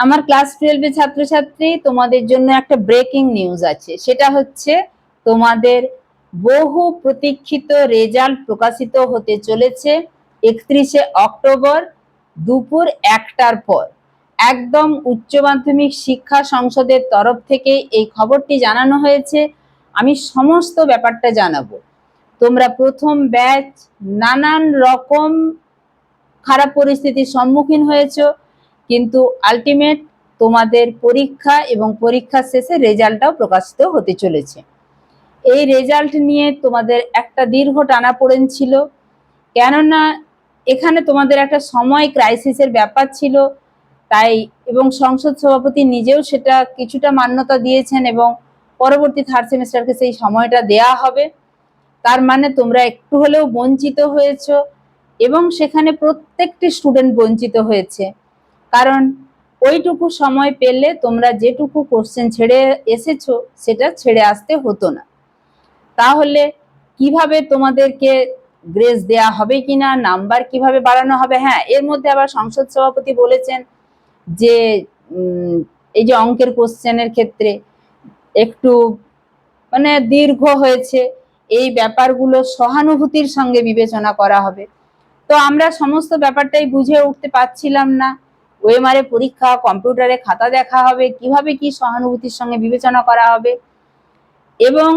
আমার ক্লাস টুয়েলভের ছাত্রছাত্রী, তোমাদের জন্য একটা ব্রেকিং নিউজ আছে। সেটা হচ্ছে, তোমাদের বহু প্রতীক্ষিত রেজাল্ট প্রকাশিত হতে চলেছে একত্রিশে অক্টোবর দুপুর একটার পর। একদম উচ্চ মাধ্যমিক শিক্ষা সংসদের তরফ থেকে এই খবরটি জানানো হয়েছে। আমি সমস্ত ব্যাপারটা জানাব। তোমরা প্রথম ব্যাচ নানান রকম খারাপ পরিস্থিতির সম্মুখীন হয়েছো। কিন্তু আলটিমেট তোমাদের পরীক্ষা এবং পরীক্ষা শেষে রেজাল্টটাও প্রকাশিত হতে চলেছে। এই রেজাল্ট নিয়ে তোমাদের একটা দীর্ঘ টানাপোড়েন ছিল। কেননা এখানে তোমাদের একটা সময় ক্রাইসিসের ব্যাপার ছিল, তাই এবং সংসদ সভাপতি নিজেও সেটা কিছুটা মান্যতা দিয়েছেন এবং পরবর্তী থার্ড সেমিস্টারকে সেই সময়টা দেয়া হবে। তার মানে তোমরা একটু হলেও বঞ্চিত হয়েছো এবং সেখানে প্রত্যেকটি স্টুডেন্ট বঞ্চিত হয়েছে। কারণ ওইটুকু সময় পেলে তোমরা যেটুকু কোশ্চেন ছেড়ে এসেছ, সেটা ছেড়ে আসতে হতো না। তাহলে কীভাবে তোমাদেরকে গ্রেস দেয়া হবে কিনা নাম্বার কীভাবে বাড়ানো হবে? হ্যাঁ এর মধ্যে আবার সংসদ সভাপতি বলেছেন যে এই যে অঙ্কের কোশ্চেনের ক্ষেত্রে একটু মানে দীর্ঘ হয়েছে, এই ব্যাপারগুলো সহানুভূতির সঙ্গে বিবেচনা করা হবে। তো আমরা সমস্ত ব্যাপারটাই বুঝে উঠতে পারছিলাম না। ওএমআরে পরীক্ষা, কম্পিউটারে খাতা দেখা হবে, কীভাবে কি সহানুভূতির সঙ্গে বিবেচনা করা হবে। এবং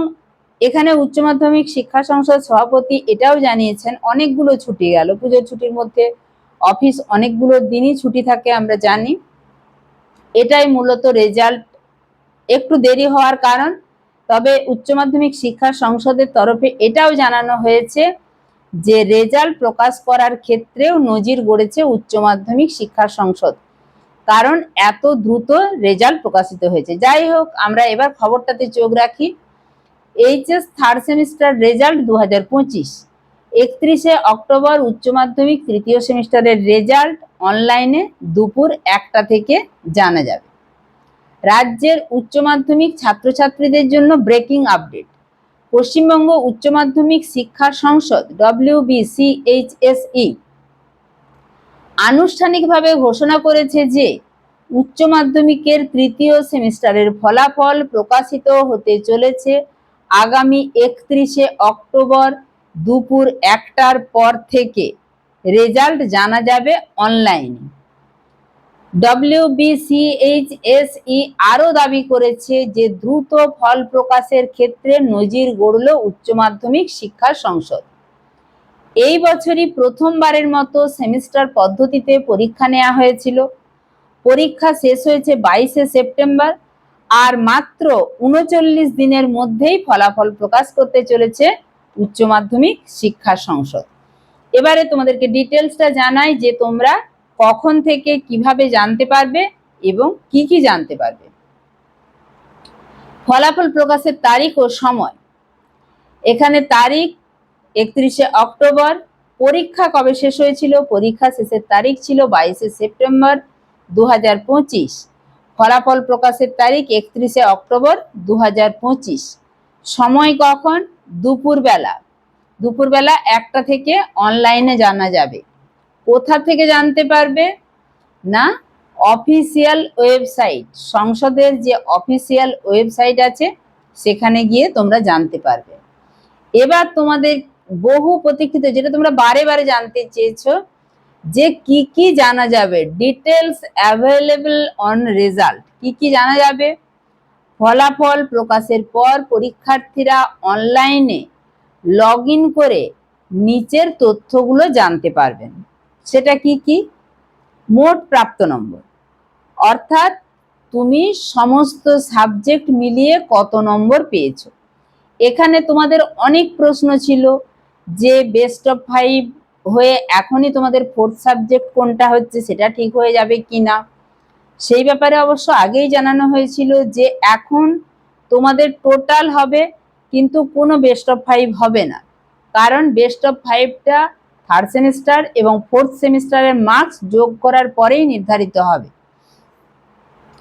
এখানে উচ্চ মাধ্যমিক শিক্ষা সংসদ সভাপতি এটাও জানিয়েছেন, অনেকগুলো ছুটি গেল। পুজোর ছুটির মধ্যে অফিস অনেকগুলো দিনই ছুটি থাকে, আমরা জানি। এটাই মূলত রেজাল্ট একটু দেরি হওয়ার কারণ, তবে উচ্চ মাধ্যমিক শিক্ষা সংসদের তরফে এটাও জানানো হয়েছে যে রেজাল্ট প্রকাশ করার ক্ষেত্রেও নজির গড়েছে উচ্চ মাধ্যমিক শিক্ষা সংসদ। কারণ এত দ্রুত রেজাল্ট প্রকাশিত হয়েছে। যাই হোক, আমরা এবার খবরটাতে চোখ রাখি। এইচএস থার্ড সেমিস্টার রেজাল্ট দু হাজার পঁচিশ। একত্রিশে অক্টোবর উচ্চ মাধ্যমিক তৃতীয় সেমিস্টারের রেজাল্ট অনলাইনে দুপুর একটা থেকে জানা যাবে। রাজ্যের উচ্চ মাধ্যমিক ছাত্রছাত্রীদের জন্য ব্রেকিং আপডেট পশ্চিমবঙ্গ উচ্চ মাধ্যমিক শিক্ষা সংসদ ডব্লিউবিসিএইচএসই আনুষ্ঠানিকভাবে ঘোষণা করেছে যে, উচ্চ মাধ্যমিকের তৃতীয় সেমিস্টারের ফলাফল প্রকাশিত হতে চলেছে আগামী একত্রিশে অক্টোবর দুপুর একটার পর থেকে। রেজাল্ট জানা যাবে অনলাইনে। ডব্লিউবিসিএইচএসই আরও দাবি করেছে যে দ্রুত ফল প্রকাশের ক্ষেত্রে নজির গড়ল উচ্চ মাধ্যমিক শিক্ষা সংসদ। এই বছরই প্রথমবারের মতো সেমিস্টার পদ্ধতিতে পরীক্ষা নেওয়া হয়েছিল। পরীক্ষা শেষ হয়েছে বাইশে সেপ্টেম্বর আর মাত্র উনচল্লিশ দিনের মধ্যেই ফলাফল প্রকাশ করতে চলেছে উচ্চ মাধ্যমিক শিক্ষা সংসদ। এবারে তোমাদেরকে ডিটেলসটা জানাই যে তোমরা কখন থেকে কীভাবে জানতে পারবে এবং কি কি জানতে পারবে? ফলাফল প্রকাশের তারিখ ও সময়। এখানে তারিখ একত্রিশে অক্টোবর, পরীক্ষা কবে শেষ হয়েছিল? পরীক্ষা শেষের তারিখ ছিল বাইশে সেপ্টেম্বর দু হাজার পঁচিশ। ফলাফল প্রকাশের তারিখ একত্রিশে অক্টোবর দু হাজার পঁচিশ। সময় কখন? দুপুরবেলা। দুপুরবেলা একটা থেকে অনলাইনে জানা যাবে। কোথা থেকে জানতে পারবে? না, অফিসিয়াল ওয়েবসাইট, সংসদের যে অফিসিয়াল ওয়েবসাইট আছে, সেখানে গিয়ে তোমরা জানতে পারবে। এবার তোমাদের বহু প্রতীক্ষিত, যেটা তোমরা বারে বারে জানতে চেয়েছো, যে কি কি জানা যাবে? ডিটেলস অ্যাভেলেবল অন রেজাল্ট কি কি জানা যাবে? ফলাফল প্রকাশের পর পরীক্ষার্থীরা অনলাইনে লগ করে নিচের তথ্যগুলো জানতে পারবেন। সেটা কি কি? মোট প্রাপ্ত নম্বর। অর্থাৎ তুমি সমস্ত সাবজেক্ট মিলিয়ে কত নম্বর পেয়েছ? এখানে তোমাদের অনেক প্রশ্ন ছিল যে বেস্ট অফ ফাইভ হয়ে এখনই তোমাদের ফোর্থ সাবজেক্ট কোনটা হচ্ছে, সেটা ঠিক হয়ে যাবে কি না সেই ব্যাপারে অবশ্য আগেই জানানো হয়েছিল যে এখন তোমাদের টোটাল হবে, কিন্তু কোনো বেস্ট অফ ফাইভ হবে না। কারণ বেস্ট অফ ফাইভটা থার্ড সেমিস্টার এবং ফোর্থ সেমিস্টারের মার্কস যোগ করার পরেই নির্ধারিত হবে।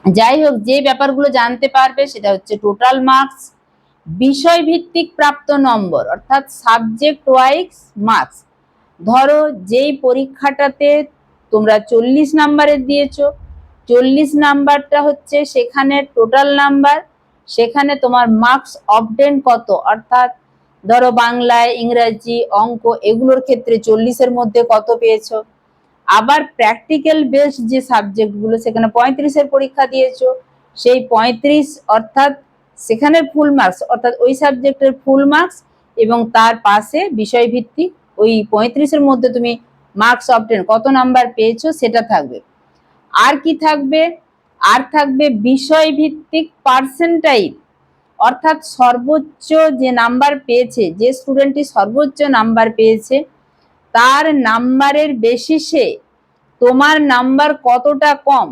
যাই হোক, যে ব্যাপারগুলো জানতে পারবে সেটা হচ্ছে টোটাল মার্কস বিষয়ভিত্তিক প্রাপ্ত নম্বর, অর্থাৎ সাবজেক্ট ওয়াইজ মার্কস ধরো, যেই পরীক্ষাটাতে তোমরা চল্লিশ নাম্বারের দিয়েছ, চল্লিশ নাম্বারটা হচ্ছে সেখানে টোটাল নাম্বার সেখানে তোমার মার্কস অবটেন কত? অর্থাৎ ধরো বাংলায়, ইংরাজি, অঙ্ক এগুলোর ক্ষেত্রে চল্লিশের মধ্যে কত পেয়েছ? আবার প্র্যাকটিক্যাল বেসড যে সাবজেক্টগুলো সেখানে পঁয়ত্রিশের পরীক্ষা দিয়েছ। সেই পঁয়ত্রিশ অর্থাৎ সেখানে ফুল মার্কস অর্থাৎ ওই সাবজেক্টের ফুল মার্কস এবং তার পাশে বিষয়ভিত্তিক ওই পঁয়ত্রিশের মধ্যে তুমি মার্কস অবটেন কত নাম্বার পেয়েছ সেটা থাকবে। আর কি থাকবে? আর থাকবে বিষয়ভিত্তিক পার্সেন্টাইল অর্থাৎ সর্বোচ্চ যে নাম্বার পেয়েছে, যে স্টুডেন্টটি সর্বোচ্চ নাম্বার পেয়েছে, তার নাম্বারের বেসিসে তোমার নাম্বার কতটা কম,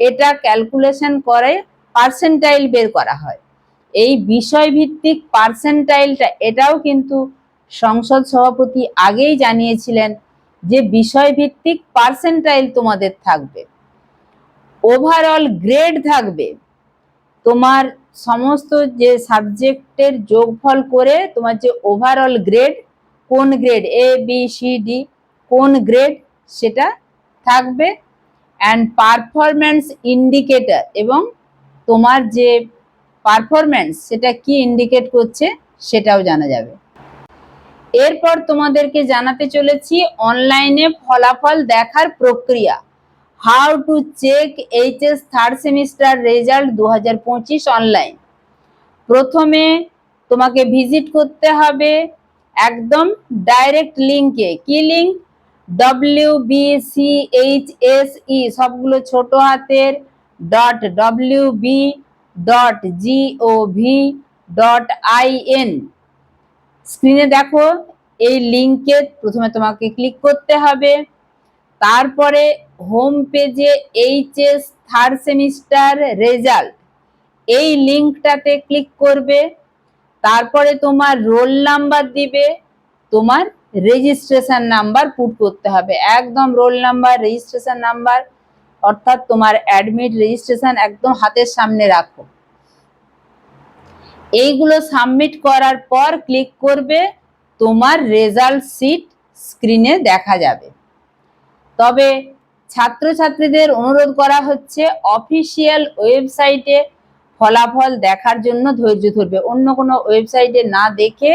এটা ক্যালকুলেশন করে পার্সেন্টাইল বের করা হয়। এই বিষয়ভিত্তিক পার্সেন্টাইলটা এটাও কিন্তু সংসদ সভাপতি আগেই জানিয়েছিলেন যে বিষয়ভিত্তিক পার্সেন্টাইল তোমাদের থাকবে। ওভারঅল গ্রেড থাকবে। তোমার সমস্ত যে সাবজেক্টের যোগফল করে তোমার যে ওভারঅল গ্রেড কোন grade A B C D কোন গ্রেড সেটা থাকবে। অ্যান্ড পারফরম্যান্স ইন্ডিকেটার এবং তোমার যে পারফরম্যান্স সেটা কি ইন্ডিকেট করছে সেটাও জানা যাবে। এরপর তোমাদেরকে জানাতে চলেছি অনলাইনে ফলাফল দেখার প্রক্রিয়া। How to check HS third semester result দু হাজার পঁচিশ অনলাইন প্রথমে তোমাকে ভিজিট করতে হবে একদম ডাইরেক্ট লিঙ্কে কি link W B C H S E সবগুলো ছোট হাতের dot W B dot G O V dot I N স্ক্রিনে দেখো, এই লিঙ্কে প্রথমে তোমাকে ক্লিক করতে হবে। তারপরে হোম পেজে এইচএস থার্ড সেমিস্টার রেজাল্ট। এই লিঙ্কটাতে ক্লিক করবে, তারপরে তোমার রোল নাম্বার দিবে, তোমার রেজিস্ট্রেশন নাম্বার পুট করতে হবে। একদম রোল নাম্বার, রেজিস্ট্রেশন নাম্বার, অর্থাৎ তোমার অ্যাডমিট রেজিস্ট্রেশন একদম হাতের সামনে রাখো। এইগুলো সাবমিট করার পর ক্লিক করবে, তোমার রেজাল্ট শিট স্ক্রিনে দেখা যাবে। তবে ছাত্রছাত্রীদের অনুরোধ করা হচ্ছে অফিসিয়াল ওয়েবসাইটে ফলাফল দেখার জন্য ধৈর্য ধরবে। অন্য কোনো ওয়েবসাইটে না দেখে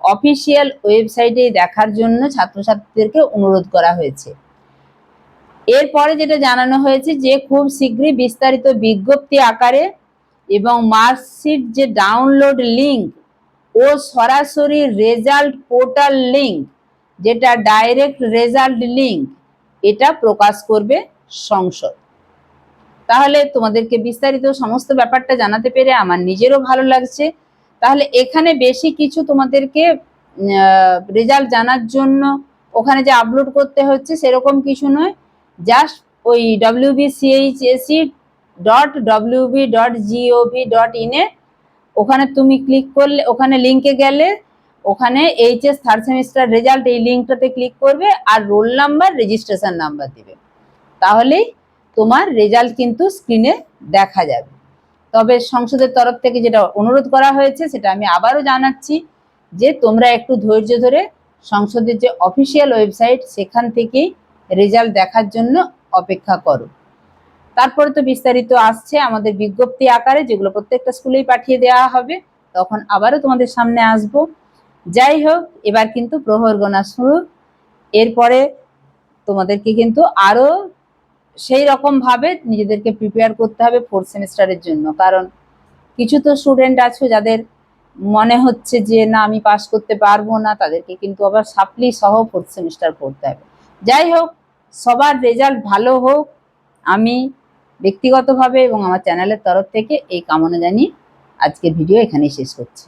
অফিসিয়াল ওয়েবসাইটে দেখার জন্য ছাত্রছাত্রীদেরকে অনুরোধ করা হয়েছে। এরপরে যেটা জানানো হয়েছে যে, খুব শীঘ্রই বিস্তারিত বিজ্ঞপ্তি আকারে এবং মার্কশিট যে ডাউনলোড লিঙ্ক ও সরাসরি রেজাল্ট পোর্টাল লিঙ্ক, যেটা ডাইরেক্ট রেজাল্ট লিঙ্ক এটা প্রকাশ করবে সংসদ। তাহলে তোমাদেরকে বিস্তারিত সমস্ত ব্যাপারটা জানাতে পেরে আমার নিজেরও ভালো লাগছে। তাহলে এখানে বেশি কিছু তোমাদেরকে রেজাল্ট জানার জন্য ওখানে যে আপলোড করতে হচ্ছে সেরকম কিছু নয়। জাস্ট ওই WBCHSE dot WB dot gov dot ইনে ওখানে তুমি ক্লিক করলে, ওখানে লিঙ্কে গেলে ওখানে এইচএস থার্ড সেমিস্টার রেজাল্ট এই লিঙ্কটাতে ক্লিক করবে আর রোল নাম্বার রেজিস্ট্রেশন নাম্বার দিবে। তাহলেই তোমার রেজাল্ট কিন্তু স্ক্রিনে দেখা যাবে। তবে সংসদের তরফ থেকে যেটা অনুরোধ করা হয়েছে, সেটা আমি আবারও জানাচ্ছি যে তোমরা একটু ধৈর্য ধরে সংসদের যে অফিসিয়াল ওয়েবসাইট সেখান থেকেই রেজাল্ট দেখার জন্য অপেক্ষা করো। তারপরে তো বিস্তারিত আসছে আমাদের বিজ্ঞপ্তি আকারে, যেগুলো প্রত্যেকটা স্কুলেই পাঠিয়ে দেওয়া হবে। তখন আবারও তোমাদের সামনে আসব। যাই হোক এবার কিন্তু প্রহর গোনা শুরু। এরপরে তোমাদেরকে কিন্তু আরও সেই রকম ভাবে নিজেদেরকে প্রিপেয়ার করতে হবে ফোর্থ সেমিস্টারের জন্য। কারণ কিছু তো স্টুডেন্ট আছে যাদের মনে হচ্ছে যে, না, আমি পাস করতে পারব না। তাদেরকে কিন্তু আবার সাপ্লি সহ ফোর্থ সেমিস্টার পড়তে হবে। যাই হোক সবার রেজাল্ট ভালো হোক। আমি ব্যক্তিগতভাবে এবং আমার চ্যানেলের তরফ থেকে এই কামনা জানিয়ে আজকের ভিডিও এখানেই শেষ করছি।